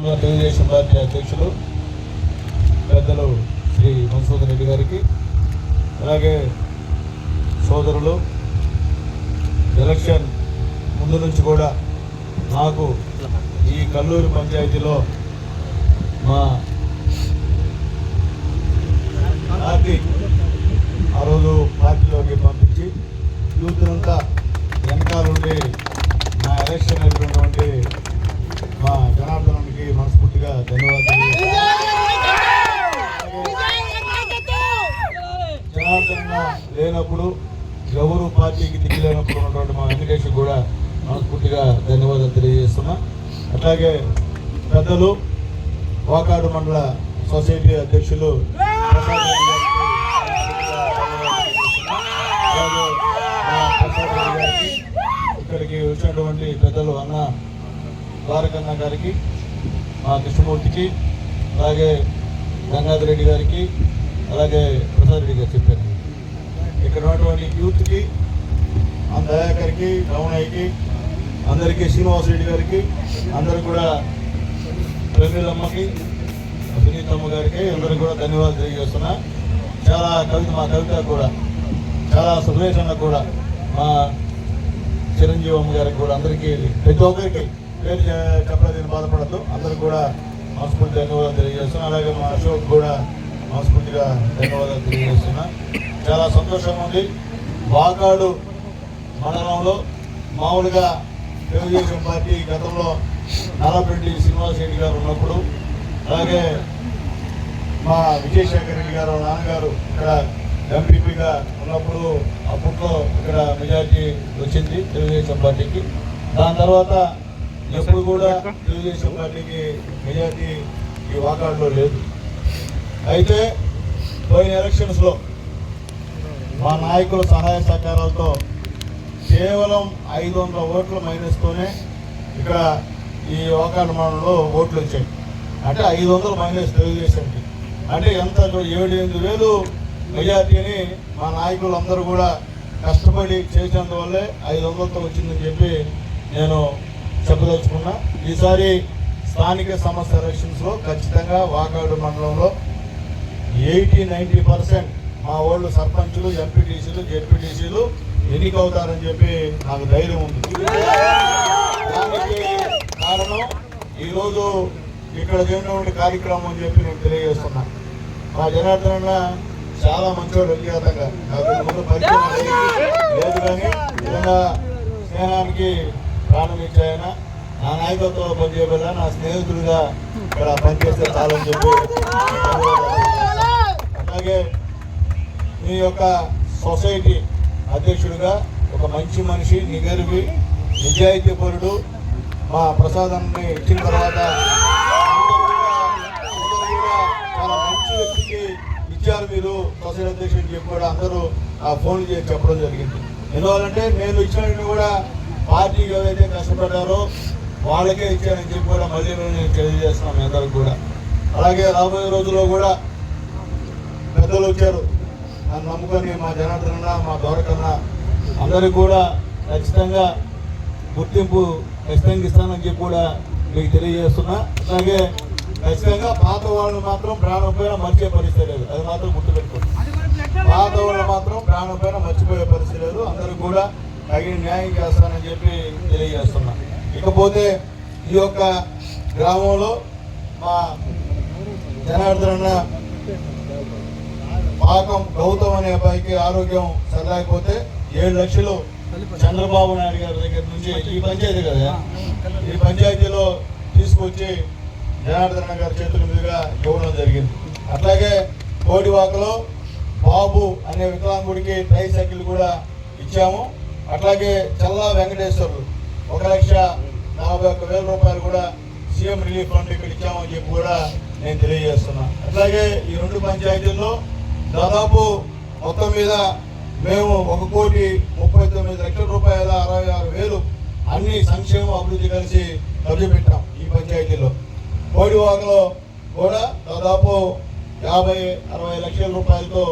ఉన్న తెలుగుదేశం పార్టీ అధ్యక్షులు పెద్దలు శ్రీ మధుసూదన్ రెడ్డి గారికి అలాగే సోదరులు ఎలక్షన్ ముందు నుంచి కూడా నాకు ఈ కల్లూరు పంచాయతీలో మా పార్టీ ఆ రోజు పార్టీలోకి పంపించి యూత్నంతా వెనకాలండి నా ఎలక్షన్ అయినటువంటి మా జనార్దనానికి మనస్ఫూర్తిగా ధన్యవాదాలు జనార్దన లేనప్పుడు ఎవరు పార్టీకి దిగిలేనప్పుడు ఉన్నటువంటి మా వెంకటేష్ కూడా మనస్ఫూర్తిగా ధన్యవాదాలు తెలియజేస్తున్నా. అట్లాగే పెద్దలు వాకాడు మండల సొసైటీ అధ్యక్షులు ఇక్కడికి వచ్చినటువంటి పెద్దలు అన్న ద్వారకన్న గారికి మా కృష్ణమూర్తికి అలాగే గంగాధర్ రెడ్డి గారికి అలాగే ప్రసాద్ రెడ్డి గారు చెప్పారు. ఇక్కడ ఉన్నటువంటి యూత్కి ఆ దయాకర్కి రమణయ్యకి అందరికీ శ్రీనివాస్ రెడ్డి గారికి అందరూ కూడా ప్రమీలమ్మకి సునీతమ్మ గారికి అందరికి కూడా ధన్యవాదాలు తెలియజేస్తున్నా. చాలా కవిత మా కవిత కూడా చాలా సురేష్ అన్న కూడా మా చిరంజీవి అమ్మ గారికి కూడా అందరికీ ప్రతి ఒక్కరికి పేరు చె- చెప్పలేదు బాధపడద్దు. అందరూ కూడా మనస్ఫూర్తి ధన్యవాదాలు తెలియజేస్తున్నా. అలాగే మా అశోక్ కూడా మనస్ఫూర్తిగా ధన్యవాదాలు తెలియజేస్తున్నా. చాలా సంతోషంగా ఉంది. వాకాడు మండలంలో మామూలుగా తెలుగుదేశం పార్టీ గతంలో నల్లపెట్టి శ్రీనివాస్ రెడ్డి గారు ఉన్నప్పుడు అలాగే మా విజయశేఖర్ రెడ్డి గారు నాన్నగారు ఇక్కడ ఎంపీపీగా ఉన్నప్పుడు అప్పట్లో ఇక్కడ మెజార్టీ వచ్చింది తెలుగుదేశం పార్టీకి. దాని తర్వాత ఎప్పుడు కూడా తెలుగుదేశం పార్టీకి మెజార్టీ ఈ వాకాడులో లేదు. అయితే పోయిన ఎలక్షన్స్లో మా నాయకుల సహాయ సహకారాలతో కేవలం ఐదు వందల ఓట్ల మైనస్తోనే ఇక్కడ ఈ వాకాడు మండలంలో ఓట్లు వచ్చాయి. అంటే ఐదు వందలు మైనస్ తెలుగుదేశంకి అంటే ఎంత ఏడు ఎనిమిది వేలు మెజార్టీని మా నాయకులందరూ కూడా కష్టపడి చేసినందువల్లే ఐదు వందలతో వచ్చిందని చెప్పి నేను చెప్పదలుచుకున్నా ఈసారి స్థానిక సంస్థ ఎలక్షన్స్లో ఖచ్చితంగా వాకాడు మండలంలో ఎయిటీ నైంటీ పర్సెంట్ మా వాళ్ళు సర్పంచులు ఎంపీటీసీలు జెడ్పీటీసీలు ఎన్నికవుతారని చెప్పి నాకు ధైర్యం ఉంది దానికి కారణం ఈరోజు ఇక్కడ జరిగినటువంటి కార్యక్రమం అని చెప్పి నేను తెలియజేస్తున్నా మా జనార్దన చాలా మంచివాడు వ్యక్తిగతంగా నాకు ముందు పరిచయం లేదు. లేదు కానీ నిజంగా స్నేహానికి ప్రాణం ఇచ్చాయన నా నాయకత్వంలో పనిచేయబడ్డా నా స్నేహితుడిగా ఇక్కడ పనిచేస్తే చాలని చెప్పి అలాగే మీ యొక్క సొసైటీ అధ్యక్షుడిగా ఒక మంచి మనిషి నిగర్వి నిజాయితీపరుడు మా ప్రసాదాన్ని ఇచ్చిన తర్వాత కూడా- చాలా మంచి వ్యక్తికి ఇచ్చారు మీరు. సొసైటీ అధ్యక్షుడు చెప్పి కూడా అందరూ ఆ ఫోన్ చేసి చెప్పడం జరిగింది. ఎందువల్లంటే నేను ఇచ్చినట్టు కూడా పార్టీకి ఏవైతే కష్టపడ్డారో వాళ్ళకే ఇచ్చానని చెప్పి కూడా మళ్ళీ నేను తెలియజేస్తున్నాం మీ అందరికి కూడా. అలాగే రాబోయే రోజుల్లో కూడా పెద్దలు వచ్చారు. నన్ను నమ్ముకొని మా జనార్దన మా దొరకన్న అందరికి కూడా ఖచ్చితంగా గుర్తింపు ఖచ్చితంగా ఇస్తానని చెప్పి కూడా మీకు తెలియజేస్తున్నా. అలాగే ఖచ్చితంగా పాత వాళ్ళని మాత్రం ప్రాణం పైన మర్చిపోయే పరిస్థితి లేదు. అది మాత్రం గుర్తుపెట్టుకోండి. పాత వాళ్ళు మాత్రం ప్రాణం పైన మర్చిపోయే పరిస్థితి లేదు. అందరికి కూడా తగిన న్యాయం చేస్తానని చెప్పి తెలియజేస్తున్నా. ఇకపోతే ఈ యొక్క గ్రామంలో మా జనార్దన పాకం గౌతమ్ అనే అబ్బాయికి ఆరోగ్యం సరిలేకపోతే ఏడు లక్షలు చంద్రబాబు నాయుడు గారి దగ్గర నుంచి ఈ పంచాయతీ కదా? ఈ పంచాయతీలో తీసుకొచ్చి జనార్దన గారి చేతుల మీదుగా ఇవ్వడం జరిగింది. అట్లాగే కోడివాకలో బాబు అనే వికలాంగుడికి ట్రై సైకిల్ కూడా ఇచ్చాము. అట్లాగే చల్లా వెంకటేశ్వర్లు. ఒక లక్ష నలభై ఒక్క వేల రూపాయలు కూడా సీఎం రిలీఫ్ ఫండ్ ఇక్కడ ఇచ్చామని చెప్పి కూడా నేను తెలియజేస్తున్నా. అట్లాగే ఈ రెండు పంచాయతీల్లో దాదాపు మొత్తం మీద మేము ఒక కోటి ముప్పై తొమ్మిది లక్షల రూపాయల అరవై ఆరు వేలు అన్ని సంక్షేమ అభివృద్ధి కలిసి ఖర్చు పెట్టాం ఈ పంచాయతీలో కోడివాకలో కూడా దాదాపు యాభై అరవై లక్షల రూపాయలతో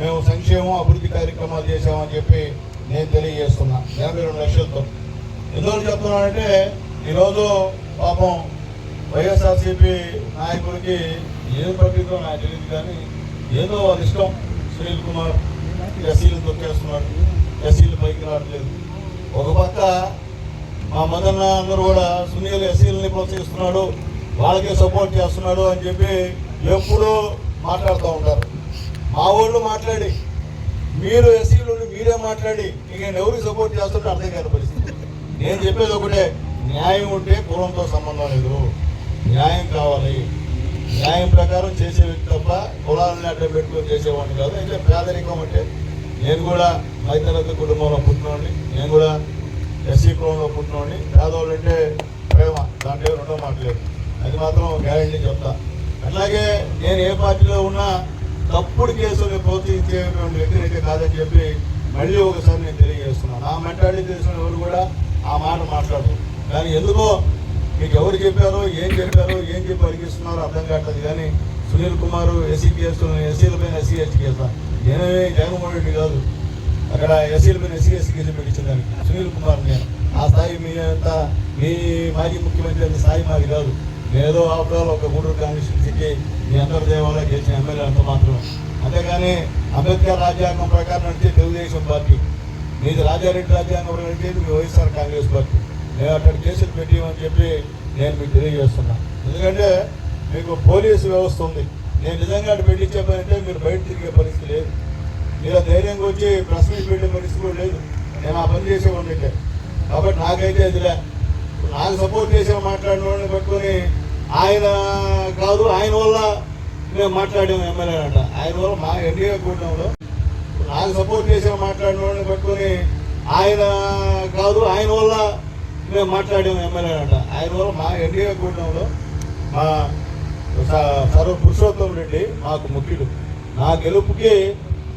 మేము సంక్షేమం అభివృద్ధి కార్యక్రమాలు చేశామని చెప్పి నేను తెలియజేస్తున్నా. ఎనభై రెండు లక్షలతో. ఎందుకు చెప్తున్నానంటే ఈరోజు పాపం వైఎస్ఆర్సీపీ నాయకుడికి ఏం పట్టిందో నాకు తెలియదు కానీ ఏదో వాళ్ళ ఇష్టం. సునీల్ కుమార్ ఎస్సీలు తొక్కేస్తున్నాడు. ఎస్సీలు పైకి రావట్లేదు. ఒక పక్క మా మదన్న అందరూ కూడా సునీల్ ఎస్సీలని ప్రోత్సహిస్తున్నాడు. వాళ్ళకే సపోర్ట్ చేస్తున్నాడు అని చెప్పి ఎప్పుడూ మాట్లాడుతూ ఉంటారు. మా వాళ్ళు మాట్లాడి మీరు ఎస్సీలు మీరే మాట్లాడి నేను ఎవరికి సపోర్ట్ చేస్తుంటే అర్థం కాని పరిస్థితి. నేను చెప్పేది ఒకటే న్యాయం ఉంటే కులంతో సంబంధం లేదు. న్యాయం కావాలి. న్యాయం ప్రకారం చేసే వ్యక్తి తప్ప కులాలని అడ్డం పెట్టుకొని చేసేవాడిని కాదు. అయితే పేదరికం అంటే నేను కూడా మైతరత్న కుటుంబంలో పుట్టినోడిని నేను కూడా ఎస్సీ కులంలో పుట్టినోడిని. పేదవాళ్ళు అంటే ప్రేమ దాంట్లో రెండో మాటలేదు అది మాత్రం గ్యారంటీ చెప్తా. అట్లాగే నేను ఏ పార్టీలో ఉన్నా తప్పుడు కేసులను ప్రోత్సహించేటువంటి వ్యక్తిని అయితే కాదని చెప్పి మళ్ళీ ఒకసారి నేను తెలియజేస్తున్నాను. ఆ మెంటాలిటీ తెలిసిన ఎవరు కూడా ఆ మాట మాట్లాడరు. కానీ ఎందుకో మీకు ఎవరు చెప్పారో ఏం చెప్పారో ఏం చెప్పి అడిగిస్తున్నారో అర్థం కావట్లేదు. కానీ సునీల్ కుమార్ ఎస్సీ కేసులు ఎస్సీల పైన ఎస్సీ ఎస్టీ కేసు నేనే జగన్మోహన్ రెడ్డి కాదు. అక్కడ ఎస్సీల పైన ఎస్సీ ఎస్సీ కేసు పెట్టించడానికి సునీల్ కుమార్ నేను. ఆ స్థాయి మీ అంతా మీ మాజీ ముఖ్యమంత్రి అంత స్థాయి మాది కాదు. ఏదో ఆఫ్టర్ ఒక గూడూరు కాన్స్టిట్యూన్సీకి మీ అందరి దేవాలయ గెలిచిన ఎమ్మెల్యే అంత మాత్రం. అంతేగాని అంబేద్కర్ రాజ్యాంగం ప్రకారం నడిచే తెలుగుదేశం పార్టీ. మీది రాజారెడ్డి రాజ్యాంగం ప్రకారం నడిచేది మీ వైఎస్ఆర్ కాంగ్రెస్ పార్టీ. మేము అక్కడ కేసులు పెట్టిమని చెప్పి నేను మీకు తెలియజేస్తున్నా. ఎందుకంటే మీకు పోలీసు వ్యవస్థ ఉంది. నేను నిజంగా అటు పెట్టించే పని అంటే మీరు బయట తిరిగే పరిస్థితి లేదు. మీరు ధైర్యంగా వచ్చి ప్రెస్ మీట్ పెట్టే పరిస్థితి కూడా లేదు. నేను ఆ పని చేసేవాడిని కాబట్టి నాకైతే అదిలే నాకు సపోర్ట్ చేసే మాట్లాడిన వాళ్ళని పట్టుకొని ఆయన కాదు ఆయన వల్ల మేము మాట్లాడాము ఎమ్మెల్యే అంట. ఆయన వల్ల మా ఎన్డీఏ కూటమిలో నాకు సపోర్ట్ చేసే మాట్లాడిన వాళ్ళని పట్టుకొని ఆయన కాదు ఆయన వల్ల మేము మాట్లాడాము ఎమ్మెల్యే అంట. ఆయన వల్ల మా ఎన్డీఏ కూటమిలో మా స- సర్వ పురుషోత్తం రెడ్డి మాకు ముఖ్యుడు. నా గెలుపుకి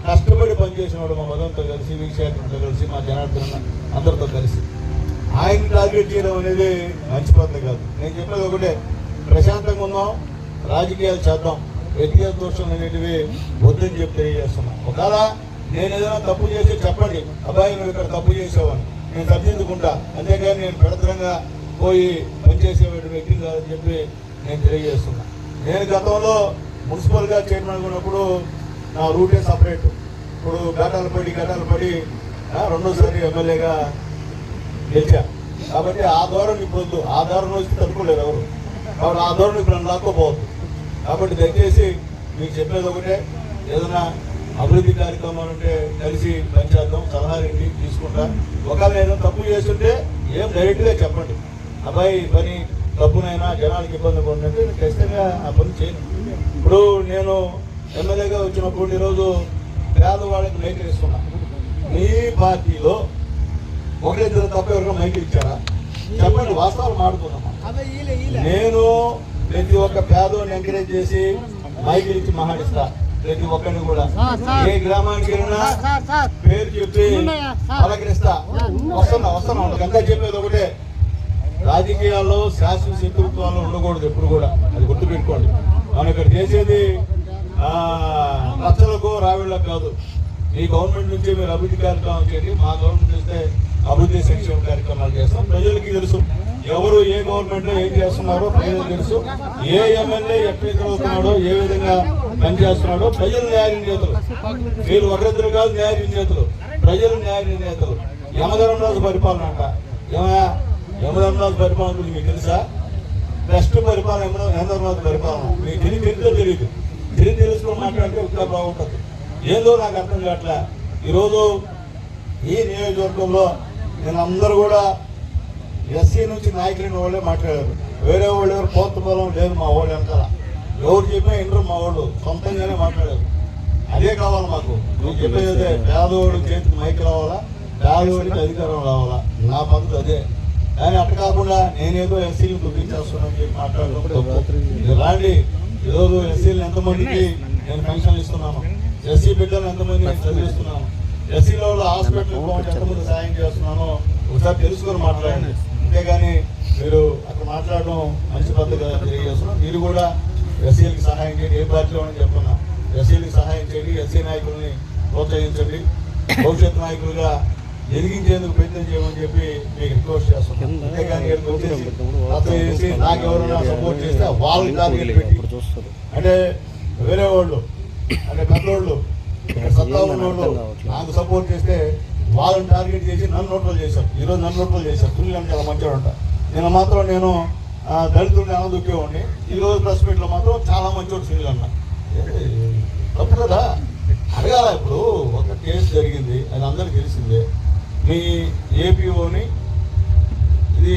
కష్టపడి పనిచేసినాడు మా మదంతో కలిసి విశాఖతో కలిసి మా జనార్దన అందరితో కలిసి. ఆయన టార్గెట్ చేయడం అనేది మంచి పద్ధతి కాదు. నేను చెప్పేది ఒకటే ప్రశాంతంగా ఉందాం రాజకీయాలు చేద్దాం వ్యక్తిగత దోషం అనేటివి వద్దని చెప్పి తెలియజేస్తున్నాం. ఒకవేళ నేను ఏదైనా తప్పు చేసి చెప్పండి అబ్బాయి నువ్వు ఇక్కడ తప్పు చేసేవాడిని నేను సరిదిద్దుకుంటా అంతేకాని నేను పెడతరంగా పోయి పనిచేసేవాడి వ్యక్తి కాదని చెప్పి నేను తెలియజేస్తున్నా. నేను గతంలో మున్సిపల్గా చైర్మన్ ఉన్నప్పుడు నా రూటే సపరేట్. ఇప్పుడు ఘటాలు పడి ఘటాలు పడి రెండోసారి ఎమ్మెల్యేగా గెలిచా. కాబట్టి ఆ ధోరణి ఇప్పుడు ఆ ధోరణి వచ్చి తట్టుకోలేరు ఎవరు. కాబట్టి ఆ ధోరణి ఇప్పుడు నన్ను లాక్కోపోవద్దు కాబట్టి దయచేసి మీకు చెప్పేది ఒకటే ఏదైనా అభివృద్ధి కార్యక్రమాలు ఉంటే కలిసి పనిచేద్దాం సలహాలు ఏంటి తీసుకుంటా. ఒకవేళ ఏదైనా తప్పు చేస్తుంటే ఏం డైరెక్ట్గా చెప్పండి. అబ్బాయి పని తప్పునైనా జనాలకు ఇబ్బంది ఉందంటే నేను ఖచ్చితంగా ఆ పని చేయను ఇప్పుడు నేను ఎమ్మెల్యేగా వచ్చినప్పుడు ఈరోజు పేదవాళ్ళకి మైకులు ఇస్తున్నా మీ పార్టీలో ఒకరిద్దరు తప్ప ఎవరికైనా మైకులు ఇచ్చారా? చెప్పండి వాస్తవాలు మాడుతున్నామా నేను ప్రతి ఒక్క పేదోని ఎంకరేజ్ చేసి మైకులు ఇచ్చి మహాడిస్తా ప్రతి ఒక్కరిని కూడా. ఏ గ్రామానికి వెళ్ళినా పేరు చెప్పి. పలకరిస్తా. వస్తున్నా వస్తున్నా ఇంకా చెప్పేది ఒకటే. రాజకీయాల్లో శాశ్వత శత్రుత్వాలు ఉండకూడదు ఎప్పుడు కూడా. అది గుర్తుపెట్టుకోండి. మనం ఇక్కడ చేసేది రచ్చలకు రావిళ్ళకు కాదు. ఈ గవర్నమెంట్ నుంచి మీరు అభివృద్ధి కార్యక్రమాలు చేయండి. మా గవర్నమెంట్ చేస్తే అభివృద్ధి సంక్షేమ కార్యక్రమాలు చేస్తాం. ప్రజలకి తెలుసు ఎవరు ఏ గవర్నమెంట్లో ఏం చేస్తున్నారో ప్రజలకు తెలుసు. ఏ ఎమ్మెల్యే ఎక్కడ చదువుతున్నాడో ఏ విధంగా పనిచేస్తున్నాడో ప్రజలు న్యాయ నిర్ణేతలు మీరు ఒకరిద్దరు కాదు న్యాయ నిర్ణేతలు ప్రజలు న్యాయ నిర్ణేతలు యమధర్మరాజు పరిపాలన అంట. ఏమయ్యా? యమధర్మరాజు పరిపాలన గురించి మీకు తెలుసా? బెస్ట్ పరిపాలన యమధర్మరాజు పరిపాలన? మీకు తెలియదు తెలియదో తెలియదు. తెలియదు తెలుసుకుని మాట్లాడితే ఇంకా బాగుంటుంది. ఏదో నాకు అర్థం కావట్లే. ఈరోజు ఈ నియోజకవర్గంలో నేను అందరూ కూడా ఎస్సీ నుంచి నాయకులైన వాళ్ళే మాట్లాడారు. వేరే వాళ్ళు ఎవరు కోత బలం లేదు మా వాళ్ళు వెనకాల ఎవరు చెప్పినా ఇంటర్ మా వాళ్ళు. సొంతంగానే మాట్లాడారు. అదే కావాలి మాకు. నువ్వు చెప్పేది అదే. పేదవాడు చేతికి మైక్ రావాలా? పేదవాడికి అధికారం రావాలా? నా పద్ధతి అదే. కానీ అట్ట కాకుండా నేనేదో ఎస్సీలు చూపించేస్తున్నాను చెప్పి మాట్లాడడం రాండి. ఈరోజు ఎస్సీలు ఎంతమందికి నేను పెన్షన్లు ఇస్తున్నాను? ఎస్సీ బిడ్డలు ఎంతమంది నేను చదివిస్తున్నాను? ఎస్సీలో హాస్పిటల్ ఎంతమంది సాయం చేస్తున్నానో ఒకసారి తెలుసుకొని మాట్లాడండి. అంతేగాని మీరు అక్కడ మాట్లాడడం మంచి పద్ధతిగా తెలియజేస్తున్నాం. మీరు కూడా ఎస్సీలకు సహాయం చేయండి. ఏ పార్టీలో అని చెప్తున్నా ఎస్సీలకు సహాయం చేయండి. ఎస్సీ నాయకుల్ని ప్రోత్సహించండి. భవిష్యత్ నాయకులుగా ఎదిగించేందుకు ప్రయత్నం చేయమని చెప్పి మీకు రిక్వెస్ట్ చేస్తున్నాం. కింద అంతేగాని ఇక్కడికి వచ్చేసి చేసి నాకు ఎవరైనా సపోర్ట్ చేస్తే వాళ్ళు టార్గెట్ పెట్టి. చూస్తారు అంటే వేరే వాళ్ళు అంటే కర్రోళ్ళు సత్తా ఉన్నోళ్ళు నాకు సపోర్ట్ చేస్తే వాళ్ళని టార్గెట్ చేసి నన్ను నోట్లు చేశారు. ఈరోజు నన్ను నోట్లు చేశారు. సునీల్ చాలా మంచివాడు అంట. నేను మాత్రం నేను దళితుడిని అనదుక్కేవాడిని ఈ రోజు ప్రెస్ మీట్లో మాత్రం చాలా మంచివాడు సునీల్ అన్న? తప్పు కదా? అడగాల ఇప్పుడు? ఒక కేసు జరిగింది అది అందరికీ తెలిసిందే. మీ ఏపీఓని ఇది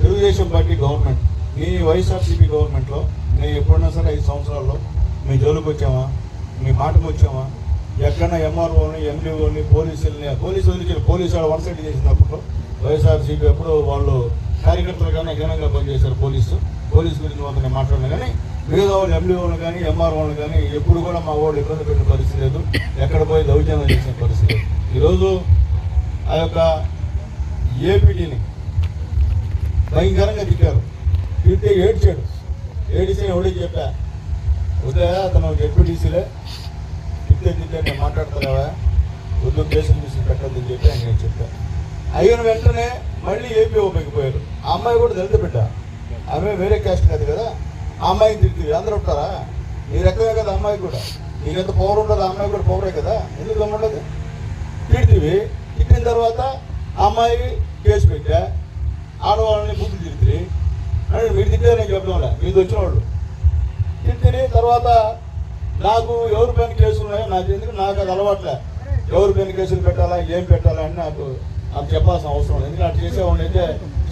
తెలుగుదేశం పార్టీ గవర్నమెంట్ మీ వైఎస్ఆర్సీపీ గవర్నమెంట్లో మేము ఎప్పుడైనా సరే ఐదు సంవత్సరాల్లో మీ జోలికి వచ్చామా? మీ మాటకు వచ్చామా? ఎక్కడైనా ఎంఆర్ఓని ఎండిఓని పోలీసుల్ని పోలీసులు వదిలించారు పోలీసు వాళ్ళు వన్ సైడ్ చేసినప్పుడు వైఎస్ఆర్సీపీ ఎప్పుడు వాళ్ళు కార్యకర్తలు కన్నా ఘనంగా పనిచేశారు పోలీసు. పోలీసు గురించి వాళ్ళని నేను మాట్లాడినా కానీ మిగతా వాళ్ళు ఎండిఓలు కానీ ఎంఆర్ఓలు కానీ ఎప్పుడు కూడా మా వాళ్ళు ఇబ్బంది పెట్టిన పరిస్థితి లేదు. ఎక్కడ పోయి దౌర్జన్యం చేసిన పరిస్థితి ఈరోజు ఆ యొక్క ఏపీడీని భయంకరంగా తిట్టారు. తిట్టే ఏడ్చాడు. ఏడిసిన ఎవడే చెప్పా ఉదయ అతను జెడ్పీటీసీలే. తిట్టే తిట్టే నేను మాట్లాడతావా వద్దు కేసులు తీసి పెట్టద్దని చెప్పి ఆయన నేను అయిన వెంటనే మళ్ళీ ఏపీ ఓపెక్కిపోయారు ఆ అమ్మాయి కూడా దళిత బిడ్డ. ఆమె వేరే క్యాస్ట్ కాదు కదా. ఆ అమ్మాయిని తిడుతుంది అందరూ ఉంటారా? మీరు ఎక్కడే కదా అమ్మాయి కూడా. నీకెంత పవర్ ఉండదు అమ్మాయి కూడా పవరే కదా. ఎందుకు దమ్ముండదు తిట్టివి తిట్టిన తర్వాత ఆ అమ్మాయి కేసు పెట్టా. ఆడవాళ్ళని బుద్ధి తిరిగి అంటే మీరు తిట్టే నేను చెప్పడంలే మీరు వచ్చిన వాళ్ళు. తర్వాత నాకు ఎవరి పైన కేసులు ఉన్నాయో నాకు ఎందుకు? నాకు అది అలవాట్లే. ఎవరి పైన కేసులు పెట్టాలా? ఏం పెట్టాలా అని నాకు నాకు చెప్పాల్సిన అవసరం లేదు. ఎందుకంటే అటు చేసేవాడిని అయితే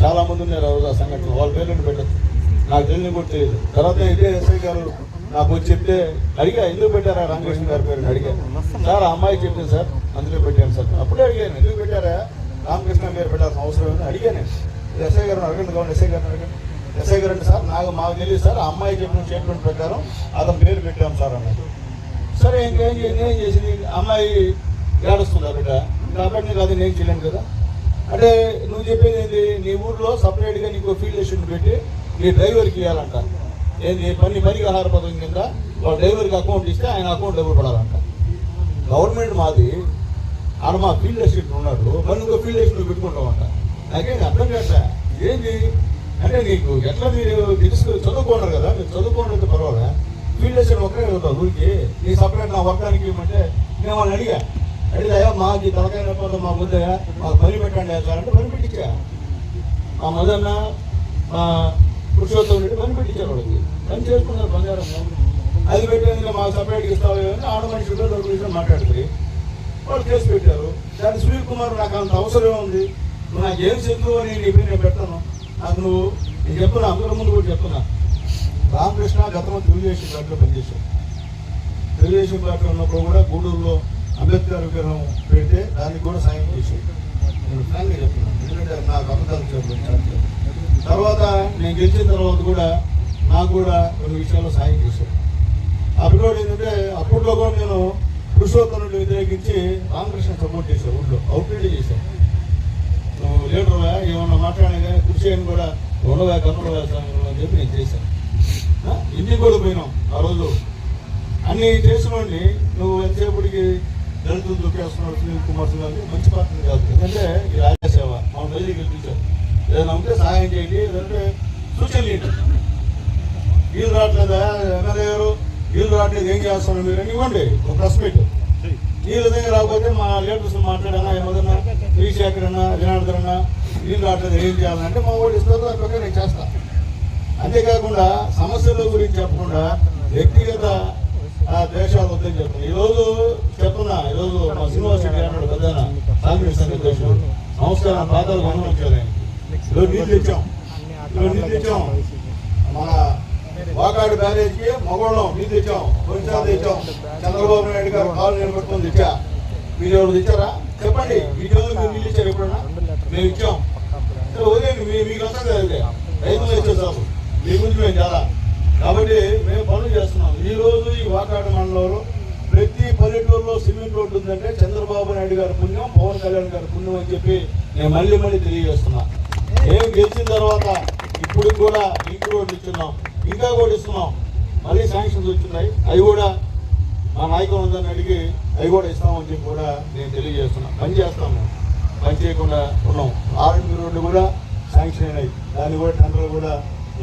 చాలా మంది ఉన్నారు ఆ రోజు ఆ సంఘటన వాళ్ళ పేర్లను పెట్టచ్చు నాకు తెలియని కూడా తెలియదు. తర్వాత ఇదే ఎస్ఐ గారు నాకు వచ్చి చెప్తే అడిగా ఎందుకు పెట్టారా రామకృష్ణ గారి పేరు అడిగాను సార్ ఆ అమ్మాయి చెప్పింది సార్. అందులో పెట్టాను సార్. అప్పుడే అడిగాను ఎందుకు పెట్టారా? రామకృష్ణ పేరు పెట్టాల్సిన అవసరం ఉంది అడిగాను. ఎస్ఐ గారిని అడగండి కావాలి ఎస్ఐ గారిని అడగండి. ఎస్ఐ గారు అంటే సార్ నాకు మాకు తెలియదు సార్ ఆ అమ్మాయి చెప్పిన స్టేట్మెంట్ ప్రకారం అతని పేరు పెట్టాం సార్ అన్నట్టు. సరే ఇంకేం చే- చేసింది? అమ్మాయి ఏడుస్తున్నారు బిడ్డ? కాబట్టి నీకు అది నేను చేయలేను కదా. అంటే నువ్వు చెప్పేది ఏంటి నీ ఊర్లో సపరేట్గా నీకు ఫీల్డ్ స్టేషన్ పెట్టి నీ డ్రైవర్కి ఇవ్వాలంట ఏంది? పని పనికి ఆహార పథకం కింద వాళ్ళ డ్రైవర్కి అకౌంట్ ఇస్తే ఆయన అకౌంట్ డబ్బులు పడాలంట. గవర్నమెంట్ మాది ఆడ మా ఫీల్డ్ అసిస్టెంట్ ఉన్నాడు మరి ఇంకో ఫీల్డ్ అసిస్టెంట్ పెట్టుకుంటామంట నాకేం అర్థం కావట్లే. ఏంది? అంటే నీకు ఎట్లా మీరు తెలుసు చదువుకున్నారు కదా మీరు చదువుకోవడం పర్వాలే ఫీల్డ్ లెసన్ ఒక్కరే ఉంటారు ఊరికి. నీ సపరేట్ నా వర్గానికి ఇవ్వమంటే నేను వాళ్ళని అడిగా. అడిగాయా మాకు ఈ తలకాయ నొప్పి మా ముద్దయ్యా మాకు పని పెట్టండి సార్ అంటే పని పెట్టించా. మా మదన్న మా పురుషోత్తం రెడ్డి పని పెట్టించారు వాళ్ళకి. పని చేసుకున్నారు బంగారం. అది పెట్టేందుకు మాకు సపరేట్గా ఇస్తావు అని ఆడ మనిషి డబ్బులు మాట్లాడుతుంది. వాళ్ళు కేసు పెట్టారు. దాని సునీల్ కుమార్ నాకు అంత అవసరం ఉంది. నాకు ఏం చెప్తావు అని నీ పేరు నేను పెట్టాను. అందులో నేను చెప్తున్నా అందరి ముందు కూడా చెప్తున్నా. రామకృష్ణ గతంలో తెలుగుదేశం పార్టీలో పనిచేశాడు. తెలుగుదేశం పార్టీ ఉన్నప్పుడు కూడా గూడూరులో అంబేద్కర్ విగ్రహం పెడితే దానికి కూడా సాయం చేశాడు. నేను ఫ్రాంక్గా చెప్తున్నాను ఎందుకంటే నాకు అబద్ధాలు చెప్పలేదు తర్వాత నేను గెలిచిన తర్వాత కూడా నాకు కూడా కొన్ని విషయాల్లో సాయం చేశాడు. అప్పుడు కూడా ఏంటంటే అప్పట్లో కూడా నేను పురుషోత్తముడిని వ్యతిరేకించి రామకృష్ణ సపోర్ట్ చేశాను ఊళ్ళో అవుట్రీడ్ చేశాను. నువ్వు లీడర్వా? ఏమన్నా మాట్లాడినా కానీ కృషి అని కూడా ఉండవా కన్నుడవా అని చెప్పి నేను చేశాను. ఇన్ని కూడా పోయినాం ఆ రోజు? అన్ని చేసినోడిని నువ్వు ఎంతసేపటికి దళితులు దొక్కేస్తున్నాడు సునీల్ కుమార్ సింగ్ గారు మంచి పాత్ర కాదు ఎందుకంటే ఈ రాజసేవ మా మళ్ళీ గెలిపించారు. ఏదైనా ఉంటే సహాయం చేయండి. లేదంటే సూచనలు ఇవ్వండి. వీళ్ళు రావట్లేదా? ఎమ్మెల్యే గారు వీళ్ళు రావట్లేదు ఏం చేస్తున్నారు మీరు? అని ఇవ్వండి. ఒక ప్రెస్ మీట్. వీళ్ళ దగ్గర రాకపోతే మా లీడర్స్ మాట్లాడన్నా ఏమన్నా శ్రీశేఖర్ అన్న జనార్దన్ అన్న వీళ్ళు రావట్లేదు ఏం చేయాలంటే మా వాళ్ళు ఇస్తారు దాని ప్రకారం నేను చేస్తా. అంతేకాకుండా సమస్యల గురించి చెప్పకుండా వ్యక్తిగత ఆ, ద్వేషాలు వద్దని చెప్తున్నా ఈరోజు చెప్తున్నా ఈరోజు మా శ్రీనివాస్ రెడ్డి అన్నాడు పెద్దన కాంగ్రెస్ సంఘ అధ్యక్షుడు సంస్థ పాదాలు గమనించాలి ఈరోజు నీళ్ళు ఇచ్చాం ఈరోజు నీళ్ళు ఇచ్చాం మన వాకాడు బ్యారేజ్కి మగోళ్ళం నీళ్ళు తెచ్చాం కొన్నిసార్లు తెచ్చాం. చంద్రబాబు నాయుడు గారు కాలు నిలబెట్టుకుని తెచ్చా. మీరు ఎవరు తెచ్చారా? చెప్పండి. మీ మీరు నీళ్ళు ఇచ్చారు ఎప్పుడన్నా? మేము ఇచ్చాం. వదిలేండి మీ మీకు అంతా కదండి రైతులు ఇచ్చేసాము మీ గురించి మేము చాలా. కాబట్టి మేము పనులు చేస్తున్నాం. ఈ రోజు ఈ వాకాడు మండలంలో ప్రతి పల్లెటూరులో సిమెంట్ రోడ్డు ఉందంటే చంద్రబాబు నాయుడు గారి పుణ్యం పవన్ కళ్యాణ్ గారి పుణ్యం అని చెప్పి నేను మళ్ళీ మళ్ళీ తెలియజేస్తున్నా. ఏం గెలిచిన తర్వాత ఇప్పుడు కూడా లింక్ రోడ్లు ఇచ్చున్నాం ఇంకా కూడా ఇస్తున్నాం. మళ్ళీ శాంక్షన్స్ వచ్చినాయి. అవి కూడా మా నాయకులు ఉందని అడిగి అవి కూడా ఇస్తామని చెప్పి కూడా నేను తెలియజేస్తున్నా. పని చేస్తాము పని చేయకుండా ఉన్నాం. ఆర్ఎంపీ రోడ్లు కూడా శాంక్షన్ అయినాయి. దాన్ని కూడా టెండర్లు కూడా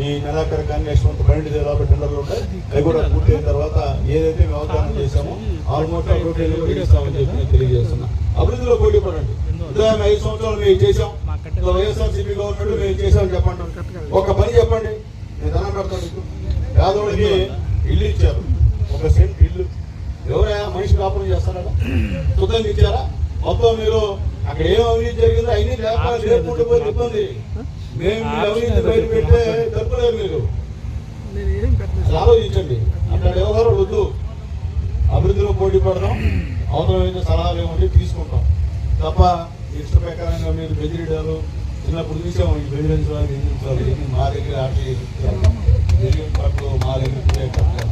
ఈ నెలాఖరు కానీ నెక్స్ట్ మంత్ పన్నెండు లోపల టెండర్లు ఉంటాయి. అవి కూడా పూర్తి అయిన తర్వాత ఏదైతే వ్యవహారం చేశామో ఆల్మోస్ట్ ఆ కూడా ఇస్తామని చెప్పి నేను తెలియజేస్తున్నా. అభివృద్ధిలో పోటీ పడండి. ఐదు సంవత్సరాలు మేము చేసాం వైఎస్ఆర్సీపీ గవర్నమెంట్ మేము చేసామని చెప్పండి. ఒక పని చెప్పండి. నేను ధనం పెడతాను పేదోడికి ఇల్లు ఇచ్చారు. ఒక సెంట్ ఇల్లు. ఎవరైనా మనిషి కాపురం చేస్తారా శుద్ధం ఇచ్చారా? మొత్తం మీరు అక్కడ ఏం అవినీతి జరిగిందో అన్ని లేకపోతే లేకుండా పోయి ఇబ్బంది మేము మీ అవినీతి బయట పెడితే తప్పలేదు మీరు. ఆలోచించండి. అక్కడ వ్యవహారం వద్దు. అభివృద్ధిలో పోటీ పడదాం అవసరమైన సలహాలు ఏమంటే తీసుకుంటాం. తప్ప ఇష్ట ప్రకారంగా మీరు బెదిరిడాలు చిన్నప్పుడు చూసాము ఈ బెదిరించాలి బెదిరించాలి మా దగ్గర ఆటలు బెదిరిన పట్ల మా దగ్గర కూడా కట్టారు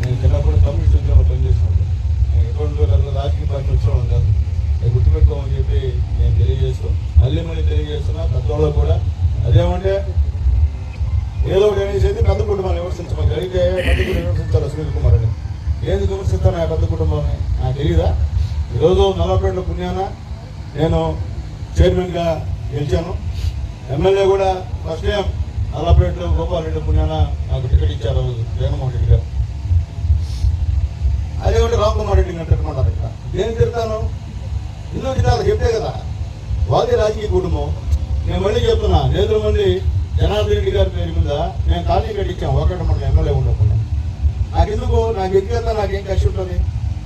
నేను చిన్నప్పుడు కమ్యూనిస్ట్ ఉద్యమంలో పనిచేసినప్పుడు నేను ఎటువంటి రాజకీయ పార్టీ వచ్చేవాళ్ళం కాదు. అది గుర్తుపెట్టుకోమని చెప్పి నేను తెలియజేస్తాను మళ్ళీ మళ్ళీ తెలియజేస్తున్నా పెద్దవాళ్ళు కూడా. అదేమంటే ఏదో ఒకటి అనేసి పెద్ద కుటుంబాన్ని విమర్శించమని జరిగితే పెద్ద కుటుంబం విమర్శించాలి సునీల్ కుమార్ అని. ఏది విమర్శిస్తాను ఆ పెద్ద కుటుంబాన్ని నాకు తెలియదా ఈరోజు నల్లపేటలో పుణ్యాన నేను చైర్మన్గా గెలిచాను. ఎమ్మెల్యే కూడా ఫస్ట్ టైం నల్లపేటలో గోపాల్ రెడ్డి పుణ్యాన నాకు టికెట్ ఇచ్చారు ఆ రోజు జగన్మోహన్ రెడ్డి గారు. అదే ఒకటి రామ్ రెడ్డి గారు తిట్టమన్నారు ఇక్కడ. నేను తిడతాను? ఎందుకు తిట్టాలి చెప్తే కదా. వాళ్ళది రాజకీయ కుటుంబం. నేను మళ్ళీ చెప్తున్నా నేతల మంది జనార్దన్ రెడ్డి గారి పేరు మీద నేను ఖాళీ కట్టించాను ఒకటి మన ఎమ్మెల్యే ఉండకుండా. నాకెందుకు? నాకు వ్యక్తిగత నాకేం కష్టం ఉంటుంది?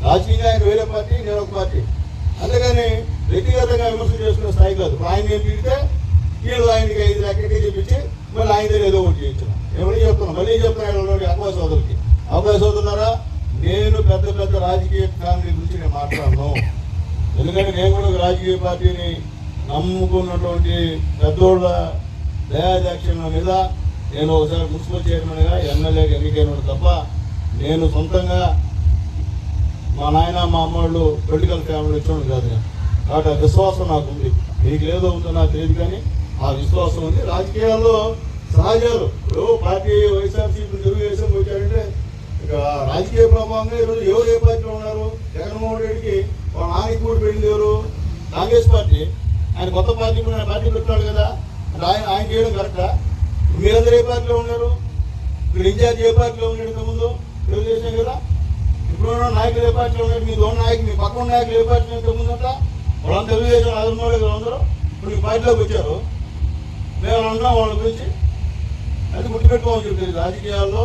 రాజకీయంగా ఆయన వేరే పార్టీ నేను ఒక పార్టీ. అందుకని వ్యక్తిగతంగా విమర్శ చేసుకునే స్థాయి కాదు. ఆయన ఏం తిడితే వీళ్ళు ఆయనకి ఐదు లెక్కకి చెప్పించి మళ్ళీ ఆయన దగ్గర ఏదో ఒకటి చేయించాను ఏమని చెప్తున్నాను మళ్ళీ చెప్తున్నాను అబ్బాయి సోదరులకి అబ్బాయి సోదరులారా నేను పెద్ద పెద్ద రాజకీయ ఫ్యామిలీ గురించి నేను మాట్లాడను. ఎందుకంటే నేను కూడా ఒక రాజకీయ పార్టీని నమ్ముకున్నటువంటి పెద్దోళ్ళ దయాదాక్షిణ్యం మీద నేను ఒకసారి మున్సిపల్ చైర్మన్గా ఎమ్మెల్యేగా ఎన్నికైన తప్ప నేను సొంతంగా మా నాయన మా అమ్మవాళ్ళు పొలిటికల్ ఫ్యామిలీ వచ్చాను కాదు నేను. కాబట్టి ఆ విశ్వాసం నాకు ఉంది మీకు లేదో ఉందో నాకు తెలియదు కానీ ఆ విశ్వాసం ఉంది. రాజకీయాల్లో సహజాలు ఇప్పుడు పార్టీ వైఎస్ఆర్సీపీ తెలుగుదేశం వచ్చారంటే ఇక రాజకీయ ప్రభావంగా ఈరోజు ఎవరు ఏ పార్టీలో ఉన్నారు? జగన్మోహన్ రెడ్డికి వాళ్ళ నాయకు కూడా పెట్టింది ఎవరు? Congress party. ఆయన కొత్త పార్టీ కూడా ఆయన పార్టీ పెట్టాడు కదా. ఆయన ఆయన చేయడం కరెక్టా మీరందరూ ఏ పార్టీలో ఉన్నారు? ఇక్కడ ఇన్ఛార్జ్ ఏ పార్టీలో ఉన్నాడు ముందు తెలుగుదేశం కదా. ఇప్పుడు ఉన్న నాయకులు ఏ పార్టీలో ఉన్నారు? మీ దోణ నాయకులు మీ పక్కన నాయకులు ఏ పార్టీలో ఇంతకుముందు అంతా వాళ్ళంతా తెలుగుదేశం అదనమాట వీళ్ళందరూ ఇప్పుడు ఈ పార్టీలోకి వచ్చారు. మేము అన్నాం వాళ్ళ గురించి. అది గుర్తుపెట్టుకోవాలని చెప్తుంది రాజకీయాల్లో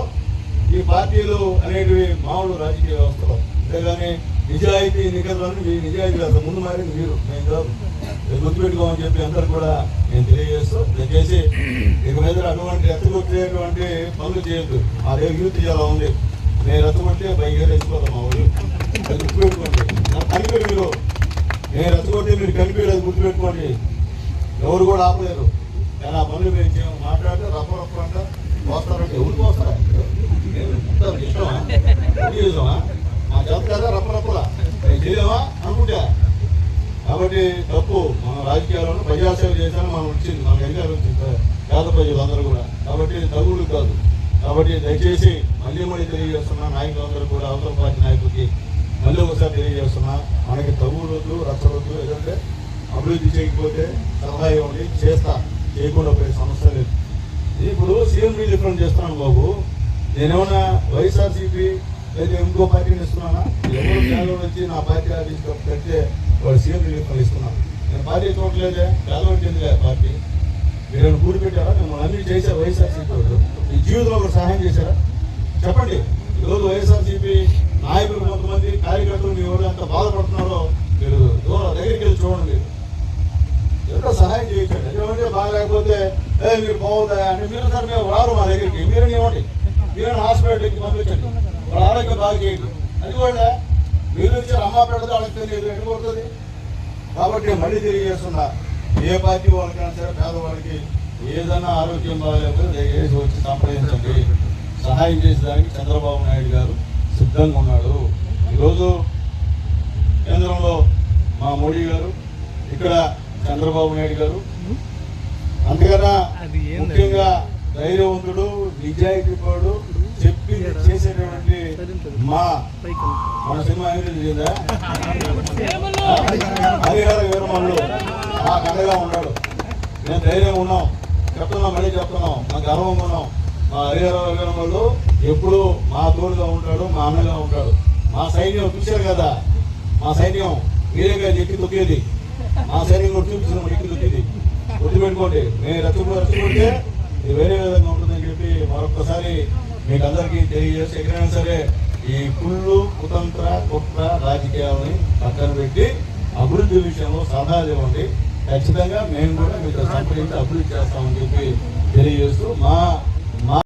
ఈ పార్టీలు అనేటివి మామూలు రాజకీయ వ్యవస్థలో. అంతేగాని నిజాయితీ నిఖరాలను మీ నిజాయితీ కాదు ముందు మారింది మీరు. మేము కాదు. గుర్తుపెట్టుకోమని చెప్పి అందరు కూడా నేను తెలియజేస్తూ దయచేసి ఇక మీద అటువంటి ఎత్తగొట్టేటువంటి పనులు చేయొద్దు. మా దగ్గర యూత్ చాలా ఉంది. నేను ఎత్తగొట్టే బయట వేసుకోవాలి మా ఊళ్ళు గుర్తుపెట్టుకోండి. నాకు మీరు నేను రెచ్చగొట్టే మీరు కనిపించలేదు గుర్తుపెట్టుకోండి. ఎవరు కూడా ఆపలేరు. కానీ ఆ పనులు మేము చేయము. మాట్లాడితే రప్ప రప్ప అంట పోస్తారంటే. ఎవరు పోస్తారా? ఇష్టమా? మా చేత కదా రప్ప రప్పలా? నేను చేయలేమా అనుకుంటా. కాబట్టి తప్పు. మన రాజకీయాలను ప్రజాసేవ చేశాను మనం వచ్చింది. మనకు అధికారం వచ్చింది. పేద ప్రజలందరూ కూడా. కాబట్టి తగులు కాదు. కాబట్టి దయచేసి మళ్ళీ మళ్ళీ తెలియజేస్తున్న నాయకులందరూ కూడా అవసరం పార్టీ నాయకులకి మళ్ళీ ఒకసారి తెలియజేస్తున్నా మనకి తగులొద్దు రచ్చవద్దు ఏదంటే అభివృద్ధి చేయకపోతే సలహా ఇవ్వండి చేస్తా చేయకుండా పోయే సమస్య లేదు. ఇప్పుడు సీఎం రిఫరెండ్ చేస్తున్నాను బాబు. నేనేమన్నా వైఎస్ఆర్సీపీ లేదా ఇంకో పార్టీని ఇస్తున్నానా? ఎవరు పేదవాడు వచ్చి నా పార్టీ ఆఫీస్ పెడితే వాడు సీఎం రిలీఫ్ ఇస్తున్నాను నేను పార్టీ చూడలేదే పేదవాడు చెందిలే పార్టీ? మీరు ఏమైనా కూడి పెట్టారా? మిమ్మల్ని అన్ని చేశారు వైఎస్ఆర్సీపీ వాళ్ళు. మీ జీవితంలో ఒక సహాయం చేశారా? చెప్పండి. ఈరోజు వైఎస్ఆర్సీపీ నాయకులు కొంతమంది కార్యకర్తలు మీ ఎవరు ఎంత బాధపడుతున్నారో మీరు దూరం దగ్గరికి వెళ్ళి చూడండి. మీరు ఎంతో సహాయం చేయించండి. ఎందుకంటే బాగాలేకపోతే ఏ మీరు బాగుందా అంటే మీరు సార్ మేము రారు మా దగ్గరికి. మీరు ఇవ్వండి. మీరు హాస్పిటల్కి పంపించండి. వాళ్ళ ఆరోగ్యం బాగా చేయండి. అది కూడా మీరు ఇచ్చారు అమ్మ పెడితే వాళ్ళకి తెలియదు. ఎండిపోతుంది కాబట్టి మళ్ళీ తెలియజేస్తున్నా ఏ పార్టీ వాళ్ళకైనా సరే పేదవాళ్ళకి ఏదైనా ఆరోగ్యం బాగాలేకపోతే దయచేసి వచ్చి సంప్రదించండి. సహాయం చేసేదానికి చంద్రబాబు నాయుడు గారు సిద్ధంగా ఉన్నాడు. ఈరోజు కేంద్రంలో మా మోడీ గారు ఇక్కడ చంద్రబాబు నాయుడు గారు. అంతకన్నా అది ఏందండి? ముఖ్యంగా ధైర్యవంతుడు నిజాయితీ పరుడు చెప్పి చేసేటువంటి మా మన సినిమా తెలియదా? హరిహర వీరమల్లు. మాకు అండగా ఉన్నాడు. మేము ధైర్యంగా ఉన్నాం. చెప్తున్నాం మళ్ళీ చెప్తున్నాం. మా గర్వంగా ఉన్నాం. మా హరిహరరావు గారు వాళ్ళు ఎప్పుడు మా తోడుగా ఉంటాడు మా అన్నగా ఉంటాడు. మా సైన్యం చూశారు కదా. మా సైన్యం మీరేగా ఎక్కి తొక్కేది. మా సైన్యం కూడా చూపించిన ఎక్కి తొక్కేది. గుర్తుపెట్టుకోండి మేము రచ్చకుండా రచ్చకుంటే ఇది వేరే విధంగా ఉంటుందని చెప్పి మరొకసారి మీకు అందరికీ తెలియజేసి ఎక్కడైనా సరే ఈ కుళ్ళు కుతంత్ర కుట్ర రాజకీయాలని పక్కన పెట్టి అభివృద్ధి విషయంలో సలహాలు ఇవ్వండి. ఖచ్చితంగా మేము కూడా మీతో సంప్రదించి అభివృద్ధి చేస్తామని చెప్పి తెలియజేస్తూ మా